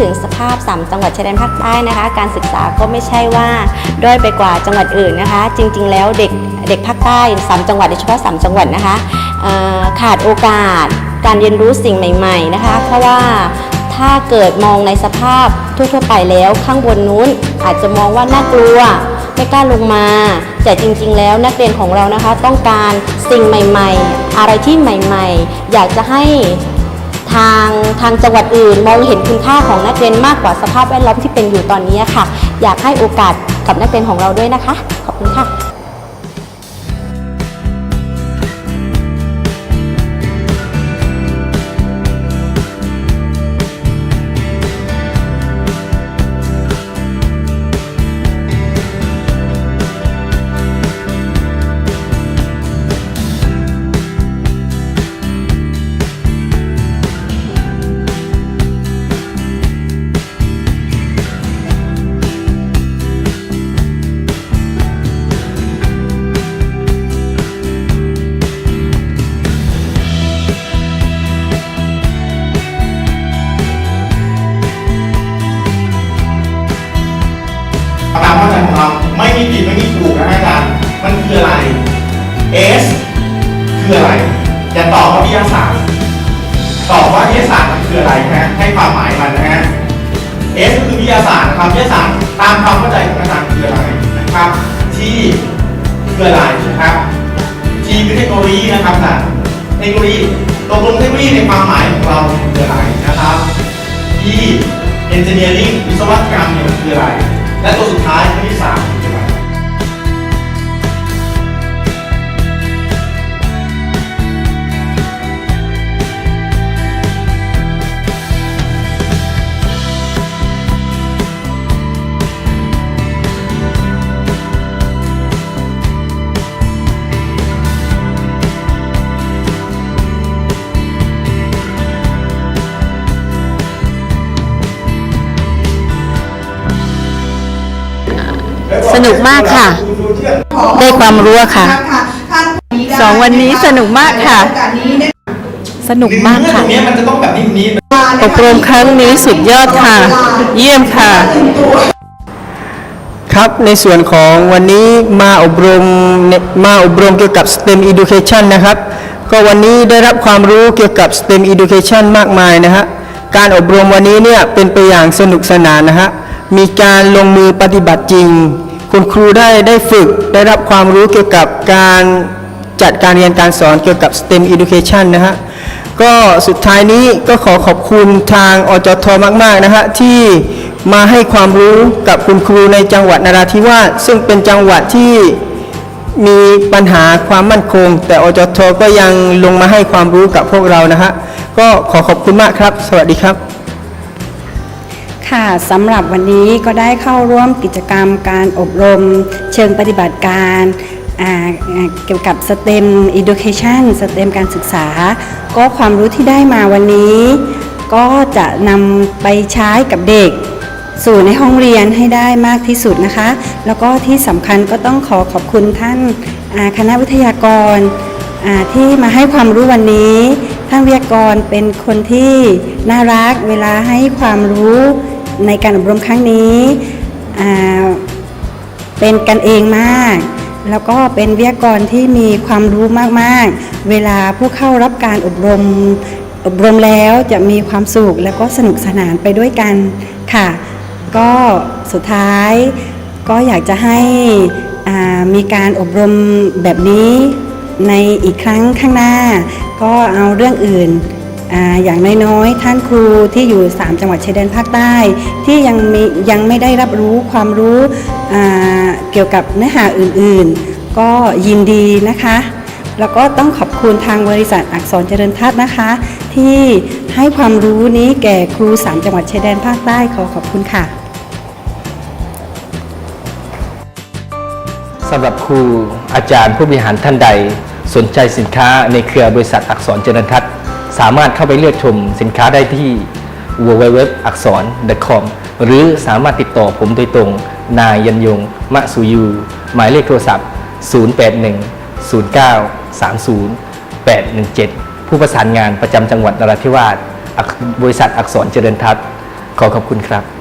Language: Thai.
ถึงสภาพ 3 จังหวัดชายแดนภาคใต้นะคะ การศึกษาก็ไม่ใช่ว่าด้อยไปกว่าจังหวัดอื่นนะคะ จริง ๆ แล้วเด็กเด็กภาคใต้ 3 จังหวัดโดยเฉพาะ 3 จังหวัดนะคะขาดโอกาสการเรียนรู้สิ่งใหม่ ๆนะคะ เพราะว่าถ้าเกิดมองในสภาพทั่วๆไปแล้วข้างบนนู้นอาจจะมองว่าน่ากลัวไม่กล้าลงมา แต่จริงๆ แล้วนักเรียนของเรานะคะต้องการสิ่งใหม่ๆ อะไรที่ใหม่ๆ อยากจะให้ ทางทางจังหวัดอื่น มองเห็นคุณค่าของนักเรียนมากกว่าสภาพแวดล้อมที่เป็นอยู่ตอนนี้ค่ะ อยากให้โอกาสกับนักเรียนของเราด้วยนะคะ ขอบคุณค่ะ ไม่มีผิดไม่มีถูกนะอาจารย์มันคืออะไร S คืออะไรอย่าตอบว่าวิทยาศาสตร์ตอบว่าวิทยาศาสตร์มันคืออะไรนะให้ความหมายมันนะฮะ S คือวิทยาศาสตร์นะครับวิทยาศาสตร์ตามความเข้าใจของอาจารย์คืออะไรนะครับ T คืออะไรนะครับ T คือเทคโนโลยีนะครับอาจารย์เทคโนโลยีตกลงเทคโนโลยีในความหมายของเราคืออะไรนะครับ E engineering วิศวกรรมเนี่ยมันคืออะไร และตัวสุดท้ายข้อที่สาม สนุกมากค่ะ ได้ความรู้ค่ะสองวันนี้สนุกมากค่ะ สนุกมากค่ะอบรมครั้งนี้สุดยอดค่ะ เยี่ยมค่ะ ครับในส่วนของวันนี้มาอบรมมาอบรมเกี่ยวกับ STEM Education นะครับ ก็วันนี้ได้รับความรู้เกี่ยวกับ STEM Education มากมายนะฮะการอบรมวันนี้เนี่ยเป็นไปอย่างสนุกสนานนะฮะมีการลงมือปฏิบัติจริง คุณครูได้ได้ฝึกได้รับความรู้เกี่ยวกับการจัดการเรียนการสอนเกี่ยวกับ STEM Education นะฮะก็สุดท้ายนี้ก็ขอขอบคุณทางอจทมาก ๆ นะฮะที่มาให้ความรู้กับคุณครูในจังหวัดนราธิวาสซึ่งเป็นจังหวัดที่มีปัญหาความมั่นคง แต่อจทก็ยังลงมาให้ความรู้กับพวกเรานะฮะก็ขอขอบคุณมากครับ สวัสดีครับ ค่ะสำหรับวันนี้ก็ได้เข้าร่วมกิจกรรมการอบรมเชิงปฏิบัติการเกี่ยวกับ STEM Education STEM การศึกษา ก็ความรู้ที่ได้มาวันนี้ ก็จะนำไปใช้กับเด็ก สู่ในห้องเรียนให้ได้มากที่สุดนะคะ แล้วก็ที่สำคัญก็ต้องขอขอบคุณท่านคณะวิทยากรที่มาให้ความรู้วันนี้ ท่านวิทยากรเป็นคนที่น่ารักเวลาให้ความรู้ ในการอบรมครั้งนี้เป็นกันเองมาก แล้วก็เป็นวิทยากรที่มีความรู้มากๆ เวลาผู้เข้ารับการอบรมอบรมแล้วจะมีความสุขแล้วก็สนุกสนานไปด้วยกันค่ะ ก็สุดท้ายก็อยากจะให้มีการอบรมแบบนี้ในอีกครั้งข้างหน้า ก็เอาเรื่องอื่น อย่างน้อยๆ ท่านครูที่อยู่ 3 จังหวัดชายแดนภาคใต้ ที่ยังมียังไม่ได้รับรู้ความรู้เกี่ยวกับเนื้อหาอื่นๆ ก็ยินดีนะคะ แล้วก็ต้องขอบคุณทางบริษัทอักษรเจริญทัศน์นะคะ ที่ให้ความรู้นี้แก่ครู 3 จังหวัดชายแดนภาคใต้ขอขอบคุณค่ะสำหรับครูอาจารย์ผู้บริหารท่านใด สนใจสินค้าในเครือบริษัทอักษรเจริญทัศน์ สามารถเข้าไปเลือกชมสินค้าได้ที่ www อักษร .com หรือสามารถติดต่อผมโดยตรง นายยันยง มะสุยู หมายเลขโทรศัพท์ 081 09 30 817 ผู้ประสานงานประจำจังหวัดนราธิวาสบริษัทอักษรเจริญทัศน์ขอขอบคุณครับ